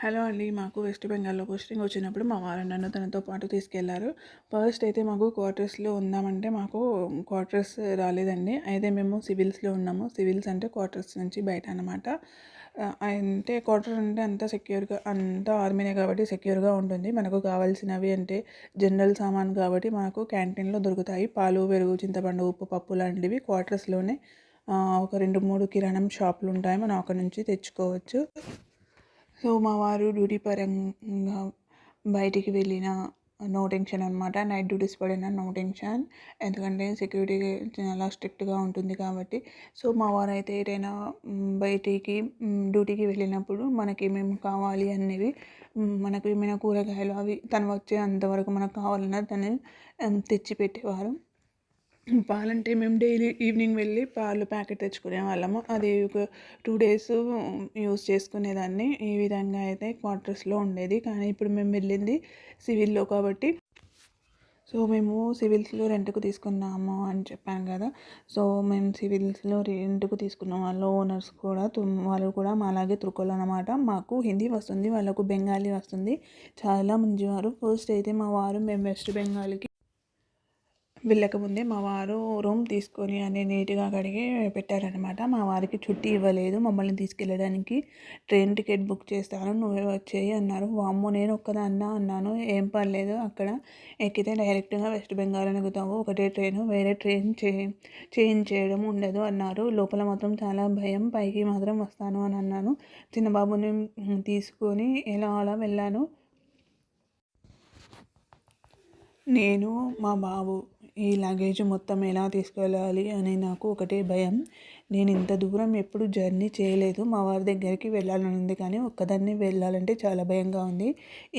Hello అండి మాకు west బెంగాల్లో పోస్టింగ్ వచ్చినప్పుడు మా వారు నన్ను తనతో పాటు తీసుకెళ్ళారు. ఫస్ట్ అయితే మాకు క్వార్టర్స్లో ఉందామంటే మాకు క్వార్టర్స్ రాలేదండి. అయితే మేము సివిల్స్లో ఉన్నాము. సివిల్స్ అంటే క్వార్టర్స్ నుంచి బయట అనమాట అంటే క్వార్టర్ అంటే అంత సెక్యూర్గా అంతా ఆర్మీనే కాబట్టి సెక్యూర్గా ఉంటుంది. మనకు కావాల్సినవి అంటే జనరల్ సామాన్ కాబట్టి మనకు క్యాంటీన్లో దొరుకుతాయి. పాలు పెరుగు చింతపండు ఉప్పు పప్పు లాంటివి క్వార్టర్స్లోనే ఒక రెండు మూడు కిరాణం షాపులు ఉంటాయి. మనం అక్కడ నుంచి తెచ్చుకోవచ్చు. సో మా వారు డ్యూటీ పరంగా బయటికి వెళ్ళిన నో టెన్షన్ అనమాట నైట్ డ్యూటీస్ పడిన నో టెన్షన్. ఎందుకంటే సెక్యూరిటీ చాలా స్ట్రిక్ట్గా ఉంటుంది కాబట్టి. సో మా వారు అయితే ఏదైనా బయటికి డ్యూటీకి వెళ్ళినప్పుడు మనకి ఏమేమి కావాలి అనేవి మనకు ఏమైనా కూరగాయలు అవి తను వచ్చే అంతవరకు మనకు కావాలన్నా తను తెచ్చి పెట్టేవారు పాలంటే మేము డైలీ ఈవినింగ్ వెళ్ళి పాలు ప్యాకెట్ తెచ్చుకునే వాళ్ళము. అది ఒక టూ డేస్ యూస్ చేసుకునేదాన్ని. ఈ విధంగా అయితే క్వార్టర్స్లో ఉండేది. కానీ ఇప్పుడు మేము వెళ్ళింది సివిల్లో కాబట్టి. సో మేము సివిల్స్లో రెంట్కు తీసుకున్నాము అని చెప్పాను కదా. సో మేము సివిల్స్లో రెంట్కు తీసుకున్న వాళ్ళు ఓనర్స్ కూడా వాళ్ళు కూడా మాలాగే తుర్కోలు అనమాట మాకు హిందీ వస్తుంది వాళ్ళకు బెంగాలీ వస్తుంది. చాలా మంచివారు. ఫస్ట్ అయితే మా వారు మేము వెస్ట్ బెంగాల్కి వెళ్ళకముందే మా వారు రూమ్ తీసుకొని అనే నీట్గా కడిగి పెట్టారనమాట మా వారికి చుట్టి ఇవ్వలేదు. మమ్మల్ని తీసుకెళ్ళడానికి ట్రైన్ టికెట్ బుక్ చేస్తాను నువ్వే వచ్చేయి అన్నారు. వామ్మో నేను ఒక్కదాన్న అన్నాను. ఏం పర్లేదు. అక్కడ ఎక్కితే డైరెక్ట్గా వెస్ట్ బెంగాల్ ఎక్కుతావు ఒకటే ట్రైన్ వేరే ట్రైన్ చే చేంజ్ చేయడం ఉండదు అన్నారు. లోపల మాత్రం చాలా భయం. పైకి మాత్రం వస్తాను అని అన్నాను. చిన్న బాబుని తీసుకొని ఎలా అలా వెళ్ళాను? నేను మా బాబు ఈ లగేజ్ మొత్తం ఎలా తీసుకెళ్ళాలి అని నాకు ఒకటే భయం. నేను ఇంత దూరం ఎప్పుడు జర్నీ చేయలేదు. మా వారి దగ్గరికి వెళ్ళాలని ఉంది కానీ ఒక్కదాన్ని వెళ్ళాలంటే చాలా భయంగా ఉంది.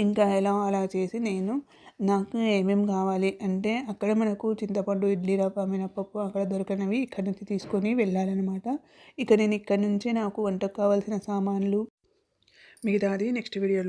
ఇంకా ఎలా అలా చేసి నేను నాకు ఏమేమి కావాలి అంటే అక్కడ మనకు చింతపండు ఇడ్లీ రవ్వ మినపప్పు అక్కడ దొరకనివి ఇక్కడ నుంచి తీసుకొని వెళ్ళాలన్నమాట. ఇక నేను ఇక్కడ నుంచే నాకు వంటకు కావాల్సిన సామాన్లు మిగతాది నెక్స్ట్ వీడియోలో